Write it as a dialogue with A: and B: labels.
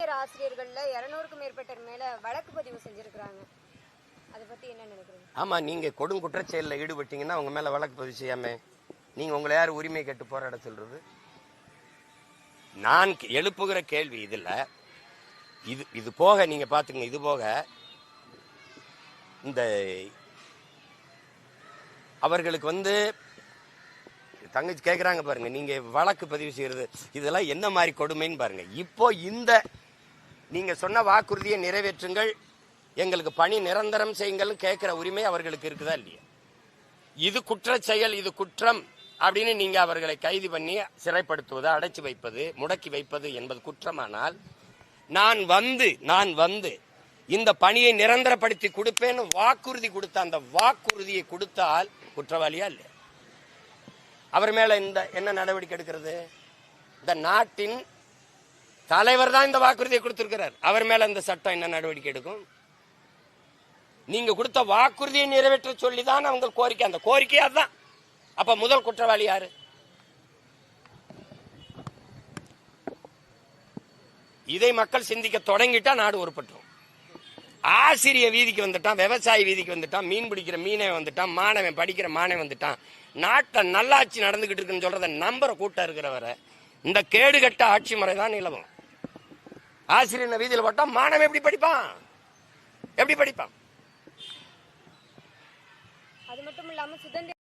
A: ஆசிரியர் ஆசிரியர்கள்ல இருநூறுக்கும் மேற்பட்டர் மேல வழக்கு பதிவு செஞ்சிருக்கிறாங்க. அதை பத்தி என்ன நினைக்கிறீங்க?
B: ஆமா நீங்க கொடும் குற்றச்செயலில் ஈடுபட்டீங்கன்னா அவங்க மேல வழக்கு பதிவு செய்யாம நீங்க உங்களை யார் உரிமை கேட்டு போராட சொல்றது? நான் எழுப்புகிற கேள்வி இதுல. இது இது போக நீங்க பாத்துங்க இது போக இந்த அவர்களுக்கு வந்து தங்கச்சி கேட்குறாங்க பாருங்க நீங்க வழக்கு பதிவு செய்யறது இதெல்லாம் என்ன மாதிரி கொடுமைன்னு பாருங்க. இப்போ இந்த நீங்க சொன்ன வாக்குறுதியை நிறைவேற்றுங்கள். எங்களுக்கு பணி நிரந்தரம் செய்யுங்கள் கேட்கிற உரிமை அவர்களுக்கு இருக்குதா இல்லையா? இது குற்ற செயல் இது குற்றம் அப்படின்னு நீங்க அவர்களை கைது பண்ணி சிறைப்படுத்துவது அடைச்சு வைப்பது முடக்கி வைப்பது என்பது குற்றமானால் நான் வந்து நான் வந்து இந்த பணியை நிரந்தரப்படுத்தி கொடுப்பேன்னு வாக்குறுதி கொடுத்த அந்த வாக்குறுதியை கொடுத்தால் குற்றவாளியா இல்லையா? அவர் மேல இந்த என்ன நடவடிக்கை எடுக்கிறது? இந்த நாட்டின் தலைவர் தான் இந்த வாக்குறுதியை கொடுத்திருக்கிறார். அவர் மேல இந்த சட்டம் என்ன நடவடிக்கை எடுக்கும்? நீங்க கொடுத்த வாக்குறுதியை நிறைவேற்ற சொல்லி தான் அவங்க கோரிக்கை. அந்த கோரிக்கை அதுதான். அப்ப முதல் குற்றவாளி யாரு? இதை மக்கள் சிந்திக்க தொடங்கிட்டா நாடு உருப்பட்டுரும். ஆசிரிய வீதிக்கு வந்துட்டான் விவசாயி வீதிக்கு வந்துட்டான் மீன் பிடிக்கிற மீனவன் வந்துட்டான் மாணவன் படிக்கிற மாணவன் வந்துட்டான். நாட்டை நல்லாட்சி நடந்துகிட்டு இருக்குன்னு சொல்றத நம்புற கூட்டம் இருக்கிறவரை இந்த கேடுகட்ட ஆட்சி முறை தான் நிலவும். ஆசிரியர் வீதியில் போட்டா மாணவன் எப்படி படிப்பான்? எப்படி படிப்பான்?
A: அது மட்டும் இல்லாம சுதந்திர